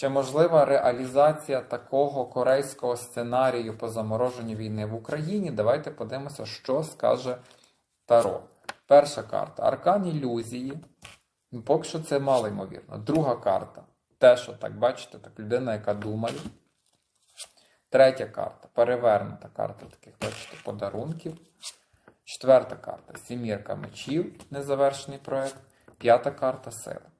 Чи можлива реалізація такого корейського сценарію по замороженню війни в Україні? Давайте подивимося, що скаже Таро. Перша карта Аркан ілюзії. Поки що це мало ймовірно. Друга карта. Те, що так бачите, так людина, яка думає. Третя карта перевернута карта таких, бачите, подарунків. Четверта карта сімірка мечів, незавершений проект. П'ята карта сила.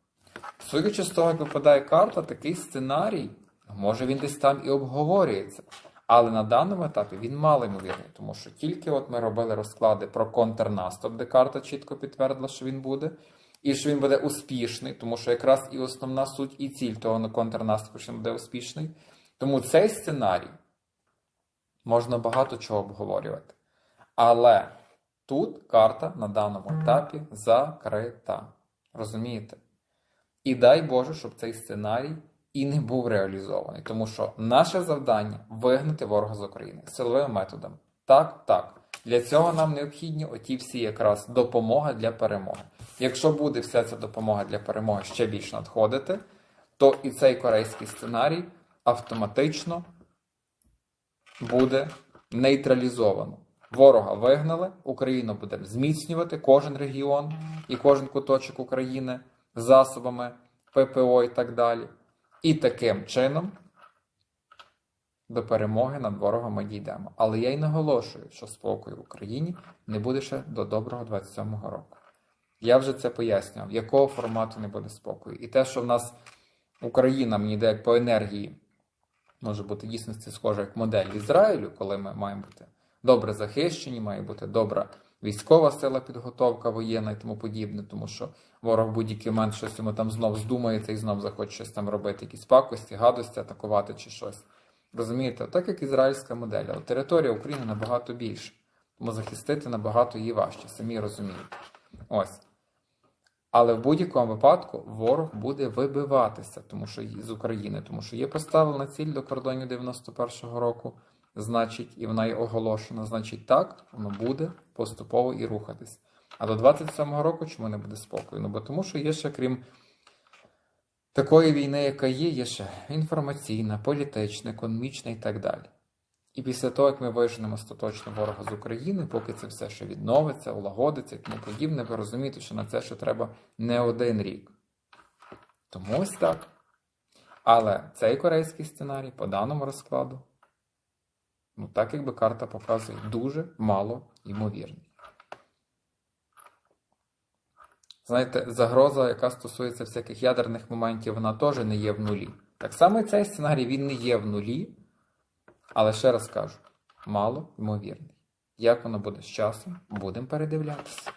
Судячи з того, як випадає карта, такий сценарій, може він десь там і обговорюється. Але на даному етапі він мало ймовірний, тому що тільки от ми робили розклади про контрнаступ, де карта чітко підтвердила, що він буде, і що він буде успішний, тому що якраз і основна суть, і ціль того контрнаступу, що він буде успішний. Тому цей сценарій можна багато чого обговорювати. Але тут карта на даному етапі закрита. Розумієте? І дай Боже, щоб цей сценарій і не був реалізований. Тому що наше завдання вигнати ворога з України силовим методом. Так, так. Для цього нам необхідні оті всі якраз допомога для перемоги. Якщо буде вся ця допомога для перемоги ще більш надходити, то і цей корейський сценарій автоматично буде нейтралізовано. Ворога вигнали, Україну будемо зміцнювати кожен регіон і кожен куточок України засобами ППО і так далі. І таким чином до перемоги над ворогом ми дійдемо. Але я й наголошую, що спокою в Україні не буде ще до доброго 27-го року. Я вже це пояснював, якого формату не буде спокою. І те, що в нас Україна мені йде по енергії, може бути дійсності схожа як модель Ізраїлю, коли ми маємо бути добре захищені, має бути добра військова сила, підготовка воєнна і тому подібне, тому що ворог в будь-який момент щось йому там знов здумається і знов захоче щось там робити, якісь пакості, гадості, атакувати чи щось. Розумієте, так як ізраїльська модель, але територія України набагато більше, тому захистити набагато її важче, самі розумієте. Ось. Але в будь-якому випадку ворог буде вибиватися тому що з України, тому що є поставлена ціль до кордонів 91-го року, значить, і вона є оголошена, значить, так, воно буде поступово і рухатись. А до 27-го року чому не буде спокою? Ну бо тому, що є ще крім такої війни, яка є, є ще інформаційна, політична, економічна і так далі. І після того, як ми виженемо остаточно ворога з України, поки це все ще відновиться, улагодиться і тому подібне, ви розумієте, що на це ще треба не один рік. Тому ось так. Але цей корейський сценарій по даному розкладу, ну так якби карта показує, дуже мало ймовірний. Знаєте, загроза, яка стосується всяких ядерних моментів, вона теж не є в нулі. Так само і цей сценарій він не є в нулі. Але ще раз кажу, мало ймовірний. Як воно буде з часом, будемо передивлятися.